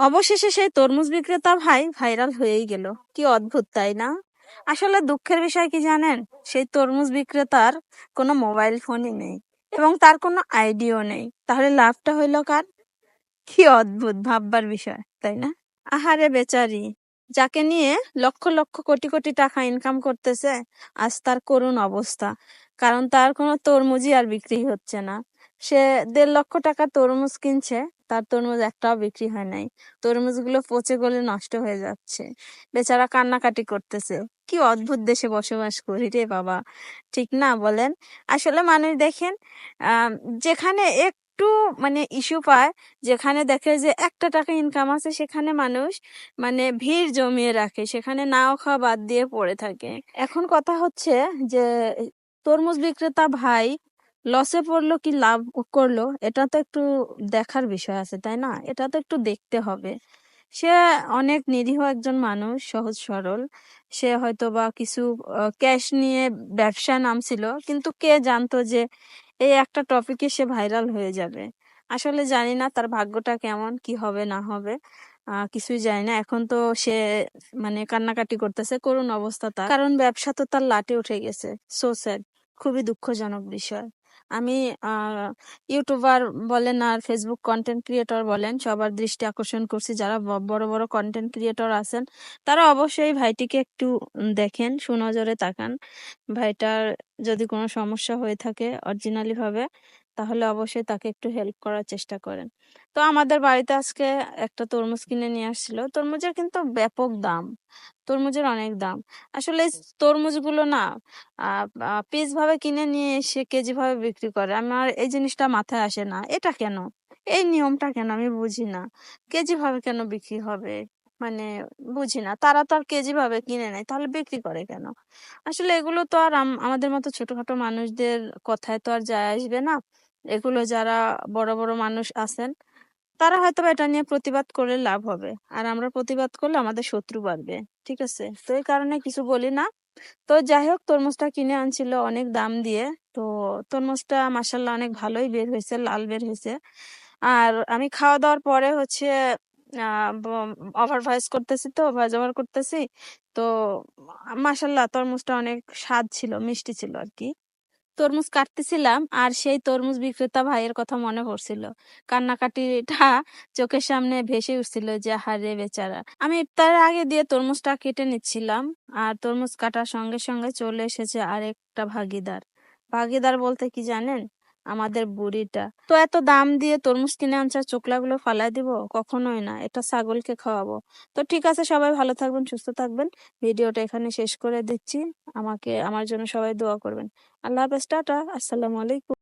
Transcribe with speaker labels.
Speaker 1: অবশেষে সেই তরমুজ বিক্রেতা ভাই ভাইরাল হয়েই গেল। কি অদ্ভুত, তাই না? আসলে দুঃখের বিষয় কি জানেন? সেই তরমুজ বিক্রেতার কোনো মোবাইল ফোনই নেই এবং তার কোনো আইডিও নেই। তাহলে লাভটা হইল কার? কি অদ্ভুত, ভাববার বিষয়, তাই না? আহারে বেচারি, যাকে নিয়ে লক্ষ লক্ষ কোটি কোটি টাকা ইনকাম করতেছে, আজ তার করুণ অবস্থা। কারণ তার কোনো তরমুজই আর বিক্রি হচ্ছে না। সে দেড় লক্ষ টাকা তরমুজ কিনছে তার তরমুজ একটাও বিক্রি হয় নাই। তরমুজগুলো পচে গলে নষ্ট হয়ে যাচ্ছে। বেচারা কান্নাকাটি করতেছে। কি অদ্ভুত দেশে বসবাস করি রে বাবা। ঠিক না বলেন? আসলে মানুষ দেখেন যেখানে একটু মানে ইস্যু পায়, যেখানে দেখে যে একটা টাকা ইনকাম আছে, সেখানে মানুষ মানে ভিড় জমিয়ে রাখে। সেখানে নাও খাওয়া বাদ দিয়ে পড়ে থাকে। এখন কথা হচ্ছে যে, তরমুজ বিক্রেতা ভাই লসে পড়ল কি লাভ করল, এটা তো একটু দেখার বিষয় আছে, তাই না? এটা তো একটু দেখতে হবে। সে অনেক নিরীহ একজন মানুষ, সহজ সরল। সে হয়তো বা কিছু ক্যাশ নিয়ে ব্যবসা নামছিল, কিন্তু কে জানতো যে এই একটা টপিকে সে ভাইরাল হয়ে যাবে? আসলে জানি না তার ভাগ্যটা কেমন, কি হবে, না হবে। কিছুই জানি না। এখন তো সে মানে কান্নাকাটি করতেছে, করুণ অবস্থা তার। কারণ ব্যবসা তো তার লাটে উঠে গেছে সো স্যাড খুবই দুঃখজনক বিষয়। আমি ইউটিউবার বলেন আর ফেসবুক কন্টেন্ট ক্রিয়েটর বলেন, সবার দৃষ্টি আকর্ষণ করছি। যারা বড় বড় কন্টেন্ট ক্রিয়েটর আছেন, তারা অবশ্যই ভাইটিকে একটু দেখেন, সুনজরে তাকান। ভাইটার যদি কোনো সমস্যা হয়ে থাকে অরিজিনালি ভাবে তাহলে অবশ্যই তাকে একটু হেল্প করার চেষ্টা করেন। তো আমাদের বাড়িতে আজকে একটা তরমুজ কিনে নিয়ে আসছিল। তরমুজের কিন্তু ব্যাপক দাম। তরমুজের অনেক দাম। আসলে তরমুজগুলো না পিস ভাবে কিনে নিয়ে এসে কেজি ভাবে বিক্রি করে। আমার এই জিনিসটা মাথায় আসে না। এটা কেন? এই নিয়মটা কেন? আমি বুঝি না। কেজি ভাবে কেন বিক্রি হবে? মানে বুঝি না। তারা তো আর কেজি ভাবে কিনে নেয়, তাহলে বিক্রি করে কেন? আসলে এগুলো তো আর আম- আমাদের মতো ছোটখাটো মানুষদের কথায় তো আর যায় আসবে না। এগুলো যারা বড় বড় মানুষ আছেন, তারা হয়তো এটা নিয়ে প্রতিবাদ করলে লাভ হবে। আর আমরা প্রতিবাদ করলে আমাদের শত্রু বাড়বে, ঠিক আছে? তো এই কারণে কিছু বলি না। তো যাই হোক, তরমুজটা কিনে আনছিল অনেক দাম দিয়ে। তো তরমুজটা মাসাল্লাহ অনেক ভালোই বের হয়েছে, লাল বের হয়েছে। আর আমি খাওয়া দাওয়ার পরে হচ্ছে ওভার ভয়েস করতেছি তো ভয়েস ওভার করতেছি। তো মাসাল্লাহ তরমুজটা অনেক স্বাদ ছিল, মিষ্টি ছিল আর কি তরমুজ কাটতেছিলাম আর সেই তরমুজ বিক্রেতা ভাইয়ের কথা মনে পড়ছিল। কান্নাকাটিটা চোখের সামনে ভেসে উঠছিল যে হারে বেচারা। আমি ইফতারের আগে দিয়ে তরমুজটা কেটে নিচ্ছিলাম আর তরমুজ কাটার সঙ্গে সঙ্গে চলে এসেছে আরেকটা ভাগিদার। ভাগিদার বলতে কি জানেন? আমাদের বুড়িটা। তো এত দাম দিয়ে তরমুজ কিনে আনছে চোখলা গুলো ফালাই দিব? কখনোই না, এটা ছাগলকে খাওয়াবো। তো ঠিক আছে, সবাই ভালো থাকবেন, সুস্থ থাকবেন। ভিডিওটা এখানে শেষ করে দিচ্ছি। আমাকে, আমার জন্য সবাই দোয়া করবেন। আল্লাহ হাফেজ, টাটা, আসসালামু আলাইকুম।